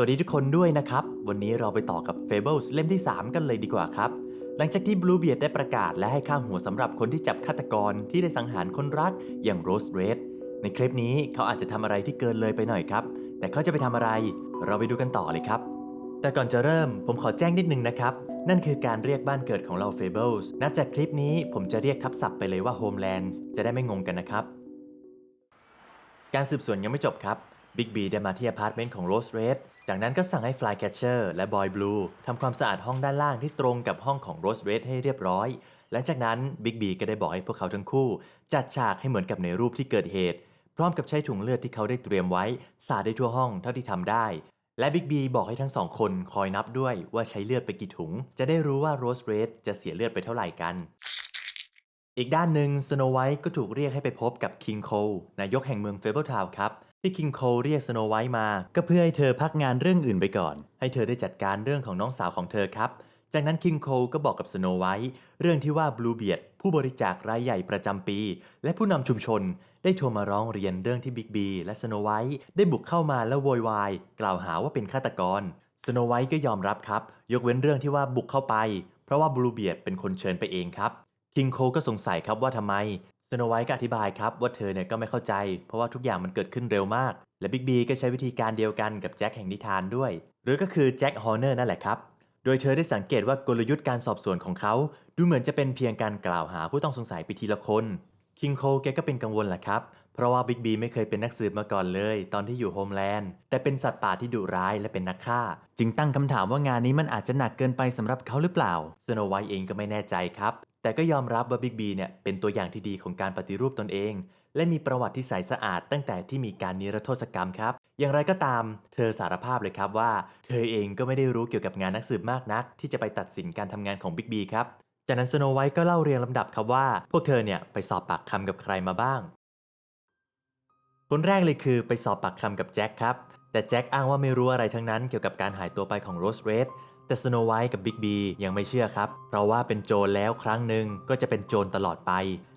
สวัสดีทุกคนด้วยนะครับ วันนี้เราไปต่อกับ Fables เล่มที่ 3 กันเลยดีกว่าครับ หลังจากที่ Bluebeard ได้ประกาศและให้ค่าหัวสำหรับคนที่จับฆาตกรที่ได้สังหารคนรักอย่าง Rose Red ในคลิปนี้เขาอาจจะทำอะไรที่เกินเลยไปหน่อยครับ แต่เขาจะไปทำอะไร เราไปดูกันต่อเลยครับ แต่ก่อนจะเริ่มผมขอแจ้งนิดนึงนะครับ นั่นคือการเรียกบ้านเกิดของเรา Fables นับจากคลิปนี้ผมจะเรียกทับศัพท์ไปเลยว่า Homelands จะได้ไม่งงกันนะครับ การสืบสวนยังไม่จบครับบิ๊กบีได้มาที่อพาร์ตเมนต์ของโรสเรด จากนั้นก็สั่งให้ Flycatcher และ Boy Blue ทำความสะอาดห้องด้านล่างที่ตรงกับห้องของโรสเรดให้เรียบร้อยหลังจากนั้นบิ๊กบีก็ได้บอกให้พวกเขาทั้งคู่ จัดฉากให้เหมือนกับในรูปที่เกิดเหตุ พร้อมกับใช้ถุงเลือดที่เขาได้เตรียมไว้ สาดได้ทั่วห้องเท่าที่ทำได้ และบิ๊กบีบอกให้ทั้งสองคนคอยนับด้วยว่าใช้เลือดไปกี่ถุง จะได้รู้ว่าโรสเรดจะเสียเลือดไปเท่าไหร่กัน อีกด้านหนึ่งสโนไวท์ก็ถูกเรียกให้ไปพบกับคิงโคลนายกแห่งเมืองเฟเบิลทาวน์ครับ ที่คิงโคลเรียกสโนไวท์มา ก็เพื่อให้เธอพักงานเรื่องอื่นไปก่อน ให้เธอได้จัดการเรื่องของน้องสาวของเธอครับ จากนั้นคิงโคลก็บอกกับสโนไวท์เรื่องที่ว่าบลูเบียดผู้บริจาครายใหญ่ประจำปี และผู้นำชุมชน ได้โทรมาร้องเรียนเรื่องที่บิ๊กบีและสโนไวท์ได้บุกเข้ามาแล้วโวยวายกล่าวหาว่าเป็นฆาตกรสโนไวท์ก็ยอมรับครับ ยกเว้นเรื่องที่ว่าบุกเข้าไป เพราะว่าบลูเบียดเป็นคนเชิญไปเองครับคิงโคก็สงสัยครับว่าทำไม สโนไวท์ก็อธิบายครับว่าเธอเนี่ยก็ไม่เข้าใจ เพราะว่าทุกอย่างมันเกิดขึ้นเร็วมาก และบิ๊กบีก็ใช้วิธีการเดียวกันกับแจ็คแห่งนิทานด้วย หรือก็คือแจ็คฮอร์เนอร์นั่นแหละครับโดยเธอได้สังเกตว่ากลยุทธ์การสอบสวนของเขาดูเหมือนจะเป็นเพียงการกล่าวหาผู้ต้องสงสัยไปทีละคนคิงโคแกก็เป็นกังวลแหละครับ เพราะว่าบิ๊กบีไม่เคยเป็นนักสืบมาก่อนเลย ตอนที่อยู่โฮมแลนด์ แต่เป็นสัตว์ป่าที่ดุร้ายและเป็นนักฆ่า จึงตั้งคำถามว่างานนี้มันอาจจะหนักเกินไปสำหรับเขาหรือเปล่าสโนไวท์เองก็ไม่แน่ใจครับ แต่ก็ยอมรับว่าบิ๊กบีเนี่ยเป็นตัวอย่างที่ดีของการปฏิรูปตนเอง และมีประวัติที่ใสสะอาดตั้งแต่ที่มีการนิรโทษกรรมครับ อย่างไรก็ตาม เธอสารภาพเลยครับว่า เธอเองก็ไม่ได้รู้เกี่ยวกับงานนักสืบมากนัก ที่จะไปตัดสินการทำงานของบิ๊กบีครับ จากนั้นสโนไวท์ก็เล่าเรียงลำดับครับว่า พวกเธอเนี่ยไปสอบปากคำกับใครมาบ้าง คนแรกเลยคือไปสอบปากคำกับแจ็คครับ แต่แจ็คอ้างว่าไม่รู้อะไรทั้งนั้นเกี่ยวกับการหายตัวไปของโรสเรดแต่สโนไวท์กับบิ๊กบียังไม่เชื่อครับ เพราะว่าเป็นโจรแล้วครั้งหนึ่งก็จะเป็นโจรตลอดไป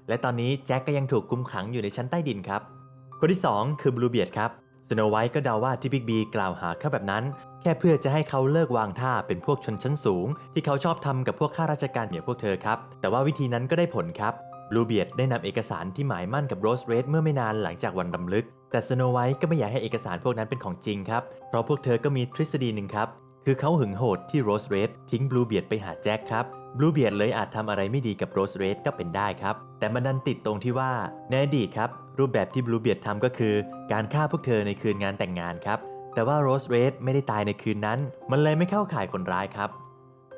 และตอนนี้แจ็คก็ยังถูกคุมขังอยู่ในชั้นใต้ดินครับ คนที่ 2 คือบลูเบียดครับสโนไวท์ก็เดาว่าที่บิ๊กบีกล่าวหาเขาแบบนั้น แค่เพื่อจะให้เขาเลิกวางท่าเป็นพวกชนชั้นสูง ที่เขาชอบทำกับพวกข้าราชการอย่างพวกเธอครับ แต่ว่าวิธีนั้นก็ได้ผลครับ ลูเบียดได้นำเอกสารที่หมายมั่นกับโรสเรดเมื่อไม่นานหลังจากวันรำลึก แต่สโนไวท์ก็ไม่อยากให้เอกสารพวกนั้นเป็นของจริงครับ เพราะพวกเธอก็มีทฤษฎีหนึ่งครับ คือเขาหึงโหดที่โรสเรดทิ้งบลูเบียดไปหาแจ็คครับบลูเบียดเลยอาจทำอะไรไม่ดีกับโรสเรดก็เป็นได้ครับ แต่มันดันติดตรงที่ว่าในอดีตครับรูปแบบที่บลูเบียดทำก็คือ การฆ่าพวกเธอในคืนงานแต่งงานครับ แต่ว่าโรสเรดไม่ได้ตายในคืนนั้น มันเลยไม่เข้าข่ายคนร้ายครับ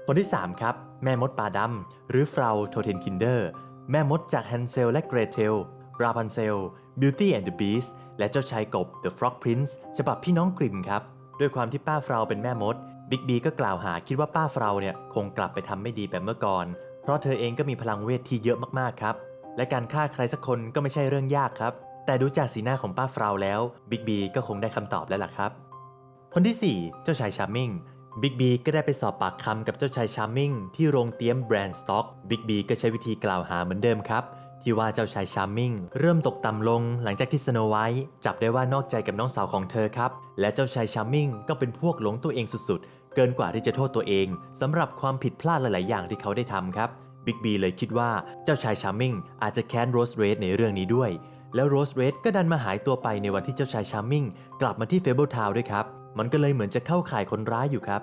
คนที่ 3 ครับ แม่มดป่าดำหรือฟราวโทเทนคินเดอร์ แม่มดจากแฮนเซลและเกรเทล ราพันเซล Beauty and the Beast และเจ้าชายกบ The Frog Prince ฉบับพี่น้องกริมครับ ด้วยความที่ป้าฟราวเป็นแม่มด บิ๊กบีก็กล่าวหาคิดว่าป้าฟราวเนี่ยคงกลับไปทำไม่ดีแบบเมื่อก่อน เพราะเธอเองก็มีพลังเวทที่เยอะมากๆครับ และการฆ่าใครสักคนก็ไม่ใช่เรื่องยากครับ แต่ดูจากสีหน้าของป้าฟราวแล้ว บิ๊กบีก็คงได้คำตอบแล้วล่ะครับ คนที่ 4 เจ้าชายชาร์มิง บิ๊กบีก็ได้ไปสอบปากคำกับเจ้าชายชาร์มิงที่โรงเตี้ยมแบรนด์สต็อกบิ๊กบีก็ใช้วิธีกล่าวหาเหมือนเดิมครับที่ว่าเจ้าชายชาร์มิงเริ่มตกต่ำลงหลังจากที่สโนไวท์จับได้ว่านอกใจกับน้องสาวของเธอครับ และเจ้าชายชาร์มิงก็เป็นพวกหลงตัวเองสุดๆ เกินกว่าที่จะโทษตัวเองสำหรับความผิดพลาดหลายๆ อย่างที่เขาได้ทำครับบิ๊กบีเลยคิดว่าเจ้าชายชาร์มิงอาจจะแค้นโรสเรดในเรื่องนี้ด้วย แล้วโรสเรดก็ดันมาหายตัวไปในวันที่เจ้าชายชาร์มิงกลับมาที่เฟเบิลทาวด้วยครับ มันก็เลยเหมือนจะเข้าข่ายคนร้ายอยู่ครับ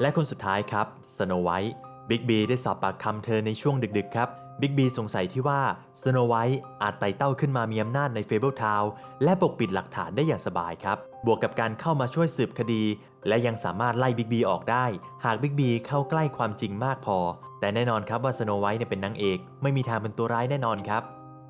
และคนสุดท้ายครับสโนไวท์บิ๊กบีได้สอบปากคำเธอในช่วงดึกๆครับบิ๊กบีสงสัยที่ว่าสโนไวท์อาจไต่เต้าขึ้นมามีอำนาจในเฟเบิลทาวและปกปิดหลักฐานได้อย่างสบายครับ บวกกับการเข้ามาช่วยสืบคดี และยังสามารถไล่บิ๊กบีออกได้ หากบิ๊กบีเข้าใกล้ความจริงมากพอ แต่แน่นอนครับว่าสโนไวท์เนี่ยเป็นนางเอก ไม่มีทางเป็นตัวร้ายแน่นอนครับ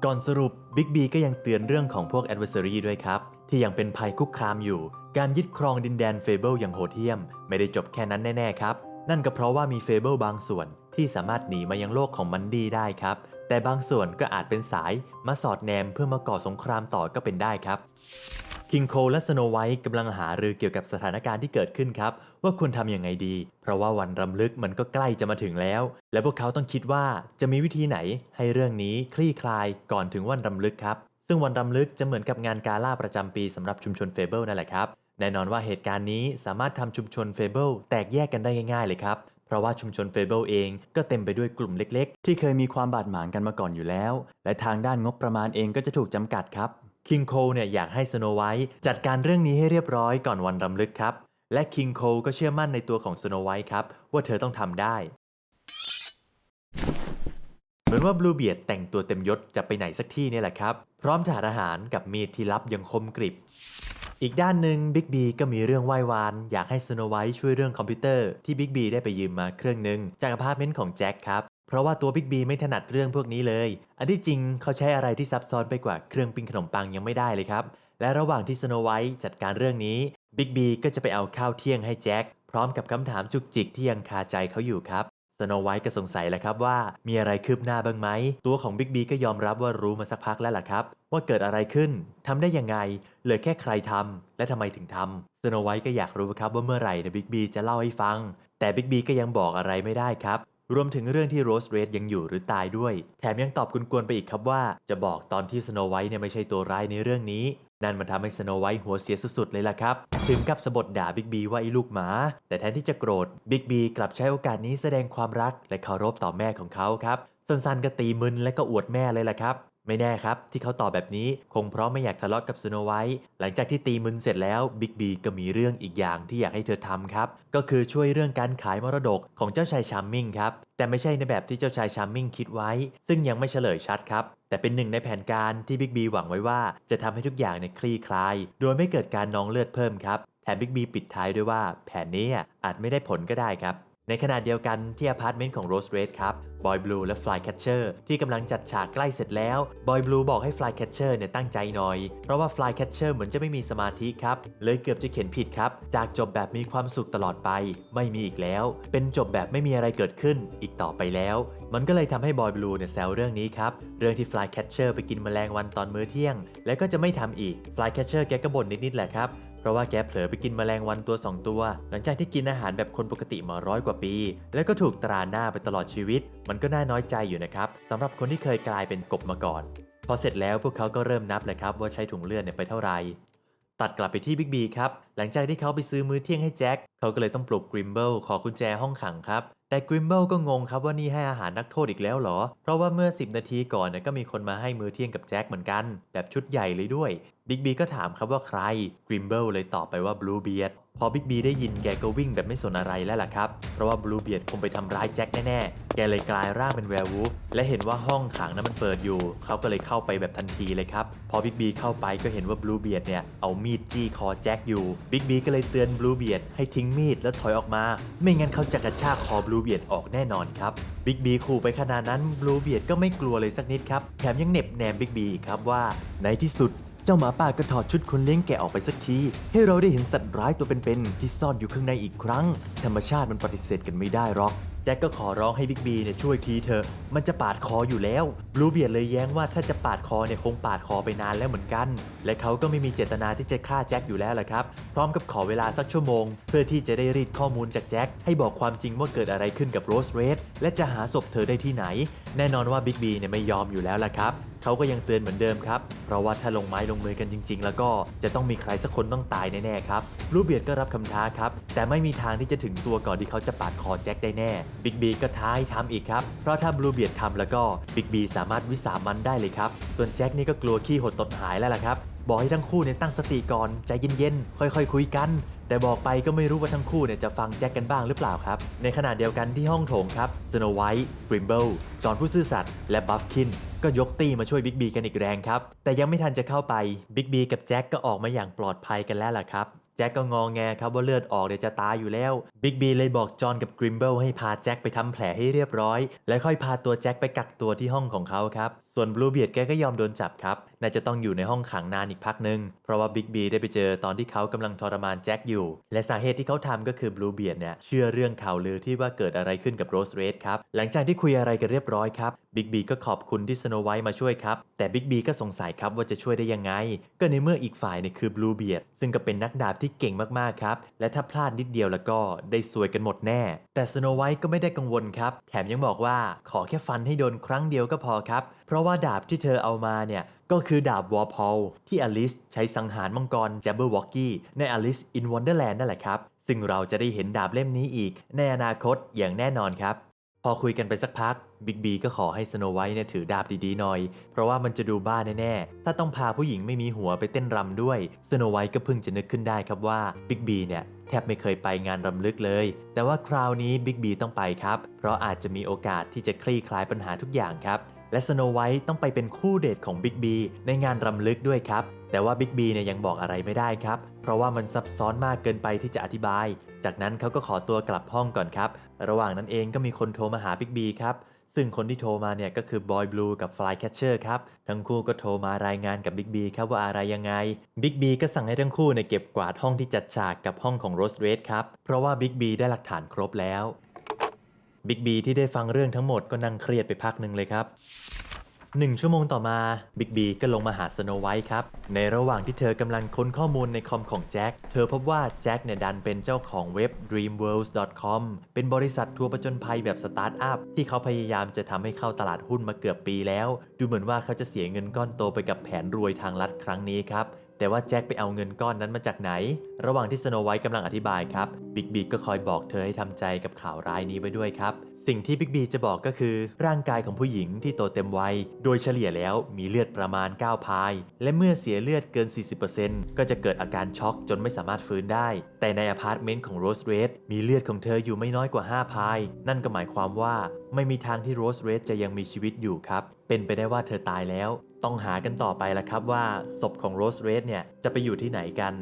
ก่อนสรุปบิ๊กบีก็ยังเตือนเรื่องของพวกแอดเวอร์ซารีด้วยครับ ที่ยังเป็นภัยคุกคามอยู่ การยึดครองดินแดนเฟเบิลอย่างโหดเหี้ยม ไม่ได้จบแค่นั้นแน่ๆครับ นั่นก็เพราะว่ามีเฟเบิลบางส่วนที่สามารถหนีมายังโลกของมันดีได้ครับ แต่บางส่วนก็อาจเป็นสายมาสอดแนมเพื่อมาก่อสงครามต่อก็เป็นได้ครับคิงโคลและสโนไวท์กำลังหารือเกี่ยวกับสถานการณ์ที่เกิดขึ้นครับ ว่าควรทำยังไงดี เพราะว่าวันรำลึกมันก็ใกล้จะมาถึงแล้ว และพวกเขาต้องคิดว่าจะมีวิธีไหนให้เรื่องนี้คลี่คลายก่อนถึงวันรำลึกครับ ซึ่งวันรำลึกจะเหมือนกับงานกาล่าประจำปีสำหรับชุมชนเฟเบิลนั่นแหละครับ แน่นอนว่าเหตุการณ์นี้สามารถทำชุมชนเฟเบิลแตกแยกกันได้ง่ายๆเลยครับเพราะว่าชุมชนเฟเบิลเองก็เต็มไปด้วยกลุ่มเล็กๆ ที่เคยมีความบาดหมางกันมาก่อนอยู่แล้ว และทางด้านงบประมาณเองก็จะถูกจำกัดครับคิงโคเนี่ยอยากให้สโนไวท์จัดการเรื่องนี้ให้เรียบร้อยก่อนวันรำลึกครับ และคิงโคก็เชื่อมั่นในตัวของสโนไวท์ครับ ว่าเธอต้องทำได้ เหมือนว่าบลูเบียดแต่งตัวเต็มยศจะไปไหนสักที่นี่แหละครับ พร้อมทหารอาหารกับมีดที่ลับยังคมกริบ อีกด้านหนึ่งบิ๊กบีก็มีเรื่องไหว้วาน อยากให้สโนไวท์ช่วยเรื่องคอมพิวเตอร์ที่บิ๊กบีได้ไปยืมมาเครื่องหนึ่งจากอพาร์ตเมนต์ของแจ็คครับเพราะว่าตัวบิ๊กบีไม่ถนัดเรื่องพวกนี้เลย อันที่จริงเขาใช้อะไรที่ซับซ้อนไปกว่าเครื่องปิ้งขนมปังยังไม่ได้เลยครับ และระหว่างที่สโนไวท์จัดการเรื่องนี้ บิ๊กบีก็จะไปเอาข้าวเที่ยงให้แจ็ค พร้อมกับคำถามจุกจิกที่ยังคาใจเขาอยู่ครับ สโนไวท์ก็สงสัยแหละครับว่ามีอะไรคืบหน้าบ้างไหม ตัวของบิ๊กบีก็ยอมรับว่ารู้มาสักพักแล้วล่ะครับ ว่าเกิดอะไรขึ้นทำได้ยังไงเหลือแค่ใครทำและทำไมถึงทำสโนไวท์ก็อยากรู้ครับว่าเมื่อไหร่นี่ยบิ๊กบีจะเล่าให้ฟัง แต่บิ๊กบีก็ยังบอกอะไรไม่ได้ครับรวมถึงเรื่องที่โรสเรดยังอยู่หรือตายด้วย แถมยังตอบกวนๆไปอีกครับว่า จะบอกตอนที่สโนไวท์เนี่ยไม่ใช่ตัวร้ายในเรื่องนี้ นั่นมันทำให้สโนไวท์หัวเสียสุดๆเลยล่ะครับ ถึงกับสะบดด่าบิ๊กบีว่าไอ้ลูกหมา แต่แทนที่จะโกรธบิ๊กบีกลับใช้โอกาสนี้แสดงความรักและเคารพต่อแม่ของเขาครับ สันๆก็ตีมึนและก็อวดแม่เลยล่ะครับ ไม่แน่ครับ ที่เขาตอบแบบนี้คงเพราะไม่อยากทะเลาะกับสโนไวท์หลังจากที่ตีมึนเสร็จแล้วบิ๊กบีก็มีเรื่องอีกอย่างที่อยากให้เธอทำครับ ก็คือช่วยเรื่องการขายมรดกของเจ้าชายชัมมิงครับ แต่ไม่ใช่ในแบบที่เจ้าชายชัมมิงคิดไว้ ซึ่งยังไม่เฉลยชัดครับ แต่เป็นหนึ่งในแผนการที่บิ๊กบีหวังไว้ว่าจะทำให้ทุกอย่างเนี่ยคลี่คลาย โดยไม่เกิดการนองเลือดเพิ่มครับแถมบิ๊กบีปิดท้ายด้วยว่า แผนนี้อาจไม่ได้ผลก็ได้ครับ ในขณะเดียวกันที่อพาร์ตเมนต์ของโรสเรดครับบอยบลูและฟลายแคชเชอร์ที่กำลังจัดฉากใกล้เสร็จแล้วบอยบลูบอกให้ฟลายแคชเชอร์เนี่ยตั้งใจหน่อย เพราะว่าฟลายแคชเชอร์เหมือนจะไม่มีสมาธิครับ เลยเกือบจะเขียนผิดครับ จากจบแบบมีความสุขตลอดไป ไม่มีอีกแล้ว เป็นจบแบบไม่มีอะไรเกิดขึ้นอีกต่อไปแล้ว มันก็เลยทำให้บอยบลูเนี่ยแซวเรื่องนี้ครับ เรื่องที่ฟลายแคชเชอร์ไปกินแมลงวันตอนมื้อเที่ยง แล้วก็จะไม่ทำอีกฟลายแคชเชอร์แกก็บ่นนิดๆแหละครับ เพราะว่าแกเผลอไปกินแมลงวันตัว 2 ตัว หลังจากที่กินอาหารแบบคนปกติมาร้อยกว่าปี แล้วก็ถูกตราหน้าไปตลอดชีวิต มันก็น่าน้อยใจอยู่นะครับสำหรับคนที่เคยกลายเป็นกบมาก่อน พอเสร็จแล้วพวกเขาก็เริ่มนับเลยครับว่าใช้ถุงเลือดเนี่ยไปเท่าไหร่ตัดกลับไปที่บิ๊กบีครับ หลังจากที่เขาไปซื้อมื้อเที่ยงให้แจ็ค เขาก็เลยต้องปลุกกริมเบิลขอกุญแจห้องขังครับ แต่กริมเบิลก็งงครับว่านี่ให้อาหารนักโทษอีกแล้วเหรอ เพราะว่าเมื่อ 10 นาทีก่อนเนี่ยก็มีคนมาให้มื้อเที่ยงกับแจ็คเหมือนกัน แบบชุดใหญ่เลยด้วย บิ๊กบีก็ถามครับว่าใครกริมเบิลเลยตอบไปว่าบลูเบียดพอบิ๊กบีได้ยินแกก็วิ่งแบบไม่สนอะไรแล้วล่ะครับ เพราะว่าบลูเบียดคงไปทำร้ายแจ็คแน่ๆ แกเลยกลายร่างเป็นแวร์วูฟและเห็นว่าห้องขังนั้นมันเปิดอยู่ เขาก็เลยเข้าไปแบบทันทีเลยครับ พอบิ๊กบีเข้าไปก็เห็นว่าบลูเบียดเนี่ยเอามีดจี้คอแจ็คอยู่ บิ๊กบีก็เลยเตือนบลูเบียดให้ทิ้งมีดแล้วถอยออกมา ไม่งั้นเขาจะกระชากคอบลูเบียดออกแน่นอนครับ บิ๊กบีขู่ไปขนาดนั้นบลูเบียดก็ไม่กลัวเลยสักนิดครับ แถมยังเน็บแนมบิ๊กบีครับว่าในที่สุด เจ้าหมาป่าก็ถอดชุดคนเลี้ยงแกะออกไปสักที ให้เราได้เห็นสัตว์ร้ายตัวเป็นๆที่ซ่อนอยู่ข้างในอีกครั้ง ธรรมชาติมันปฏิเสธกันไม่ได้หรอก แจ็คก็ขอร้องให้บิ๊กบีเนี่ยช่วยทีเถอะ มันจะปาดคออยู่แล้ว บลูเบียดเลยแย้งว่าถ้าจะปาดคอเนี่ยคงปาดคอไปนานแล้วเหมือนกัน และเขาก็ไม่มีเจตนาที่จะฆ่าแจ็คอยู่แล้วละครับ พร้อมกับขอเวลาสักชั่วโมง เพื่อที่จะได้รีดข้อมูลจากแจ็คให้บอกความจริงว่าเกิดอะไรขึ้นกับโรสเรดและจะหาศพเธอได้ที่ไหน แน่นอนว่าบิ๊กบีเนี่ยไม่ยอมอยู่แล้วละครับ เขาก็ยังเตือนเหมือนเดิมครับ เพราะว่าถ้าลงไม้ลงมือกันจริง ๆ แล้วก็จะต้องมีใครสักคนต้องตายแน่ๆครับ รูเบียดก็รับคำท้าครับ แต่ไม่มีทางที่จะถึงตัวก่อนที่เขาจะปาดคอแจ็คได้แน่ บิ๊กบีก็ท้าให้ทำอีกครับ เพราะถ้าบลูเบียดทำแล้วก็บิ๊กบีสามารถวิสามันได้เลยครับส่วนแจ็คนี่ก็กลัวขี้หดตดหายแล้วล่ะครับ บอกให้ทั้งคู่เนี่ยตั้งสติก่อนใจเย็นๆค่อยๆ คุยกัน แต่บอกไปก็ไม่รู้ว่าทั้งคู่เนี่ยจะฟังแจ็คกันบ้างหรือเปล่าครับ ในขณะเดียวกันที่ห้องโถงครับสโนไวท์กริมเบิลจอห์นผู้ซื่อสัตย์และบัฟคินก็ยกตีมาช่วยบิ๊กบีกันอีกแรงครับ แต่ยังไม่ทันจะเข้าไปบิ๊กบีกับแจ็คก็ออกมาอย่างปลอดภัยกันแล้วล่ะครับแจ็คก็งองแงครับว่าเลือดออกเดี๋ยวจะตายอยู่แล้ว บิ๊กบีเลยบอกจอห์นกับกริมเบิลให้พาแจ็คไปทำแผลให้เรียบร้อย แล้วค่อยพาตัวแจ็คไปกักตัวที่ห้องของเขาครับ ส่วนบลูเบียดแกก็ยอมโดนจับครับ น่าจะต้องอยู่ในห้องขังนานอีกพักหนึ่งเพราะว่าบิ๊กบีได้ไปเจอตอนที่เขากำลังทรมานแจ็คอยู่ และสาเหตุที่เขาทำก็คือบลูเบียดเนี่ยเชื่อเรื่องข่าวลือที่ว่าเกิดอะไรขึ้นกับโรสเรดครับหลังจากที่คุยอะไรกันเรียบร้อยครับบิ๊กบีก็ขอบคุณที่สโนไวท์มาช่วยครับ แต่บิ๊กบีก็สงสัยครับว่าจะช่วยได้ยังไง ก็ในเมื่ออีกฝ่ายเนี่ยคือบลูเบียดซึ่งก็เป็นนักดาบที่เก่งมากๆครับ และถ้าพลาดนิดเดียวแล้วก็ได้ซวยกันหมดแน่ แต่สโนไวท์ก็ไม่ได้กังวลครับ แถมยังบอกว่าขอแค่ฟันให้โดนครั้งเดียวก็พอครับ เพราะว่าดาบที่เธอเอามาเนี่ย ก็คือดาบวอร์พอลที่อลิสใช้สังหารมังกรแจบเบอร์วอกกี้ใน Alice in Wonderland นั่นแหละครับ ซึ่งเราจะได้เห็นดาบเล่มนี้อีก ในอนาคตอย่างแน่นอนครับ พอคุยกันไปสักพักบิ๊กบีก็ขอให้สโนไวท์เนี่ยถือดาบดีๆหน่อย เพราะว่ามันจะดูบ้าแน่ๆ ถ้าต้องพาผู้หญิงไม่มีหัวไปเต้นรำด้วย สโนไวท์ก็เพิ่งจะนึกขึ้นได้ครับว่าบิ๊กบีเนี่ยแทบไม่เคยไปงานรำลึกเลย แต่ว่าคราวนี้บิ๊กบีต้องไปครับ เพราะอาจจะมีโอกาสที่จะคลี่คลายปัญหาทุกอย่างครับ และสโนไวท์ต้องไปเป็นคู่เดทของบิ๊กบีในงานรำลึกด้วยครับ แต่ว่าบิ๊กบีเนี่ยยังบอกอะไรไม่ได้ครับ เพราะว่ามันซับซ้อนมากเกินไปที่จะอธิบาย จากนั้นเขาก็ขอตัวกลับห้องก่อนครับ ระหว่างนั้นเองก็มีคนโทรมาหาบิ๊กบีครับซึ่งคนที่โทรมาเนี่ยก็คือบอยบลูกับ Flycatcher ครับ ทั้งคู่ก็โทรมารายงานกับบิ๊กบีครับว่าอะไรยังไงบิ๊กบีก็สั่งให้ทั้งคู่เนี่ยเก็บกวาดห้องที่จัดฉากกับห้องของโรสเรดครับ เพราะว่าบิ๊กบีได้หลักฐานครบแล้ว บิ๊กบีที่ได้ฟังเรื่องทั้งหมดก็นั่งเครียดไปพักหนึ่งเลยครับหนึ่งชั่วโมงต่อมาบิ๊กบีก็ลงมาหาสโนไวท์ครับ ในระหว่างที่เธอกำลังค้นข้อมูลในคอมของแจ็ค เธอพบว่าแจ็คเนี่ยดันเป็นเจ้าของเว็บ dreamworlds.com เป็นบริษัททัวร์ประจนภัยแบบสตาร์ทอัพที่เขาพยายามจะทำให้เข้าตลาดหุ้นมาเกือบปีแล้ว ดูเหมือนว่าเขาจะเสียเงินก้อนโตไปกับแผนรวยทางลัดครั้งนี้ครับ แต่ว่าแจ็คไปเอาเงินก้อนนั้นมาจากไหน ระหว่างที่สโนไวท์กำลังอธิบายครับ บิ๊กบีก็คอยบอกเธอให้ทำใจกับข่าวร้ายนี้ไว้ด้วยครับ สิ่งที่บิ๊กบีจะบอกก็คือ ร่างกายของผู้หญิงที่โตเต็มวัย โดยเฉลี่ยแล้วมีเลือดประมาณ 9 พาย และเมื่อเสียเลือดเกิน 40%ก็จะเกิดอาการช็อกจนไม่สามารถฟื้นได้ แต่ในอพาร์ตเมนต์ของโรสเรดมีเลือดของเธออยู่ไม่น้อยกว่า 5 พาย นั่นก็หมายความว่าไม่มีทางที่โรสเรดจะยังมีชีวิตอยู่ครับ เป็นไปได้ว่าเธอตายแล้ว ต้องหากันต่อไปละครับว่าศพของโรสเรดเนี่ยจะไปอยู่ที่ไหนกัน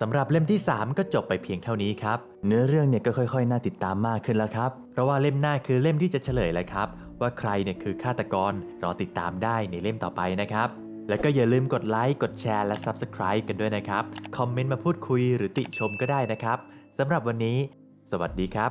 สำหรับเล่มที่ 3 ก็จบไปเพียงเท่านี้ครับ เนื้อเรื่องเนี่ยก็ค่อยๆ น่าติดตามมากขึ้นแล้วครับ เพราะว่าเล่มหน้าคือเล่มที่จะเฉลยแล้วครับ ว่าใครเนี่ยคือฆาตกรรอติดตามได้ในเล่มต่อไปนะครับ แล้วก็อย่าลืมกดไลค์กดแชร์และ Subscribe กันด้วยนะครับ คอมเมนต์มาพูดคุยหรือติชมก็ได้นะครับสำหรับวันนี้ สวัสดีครับ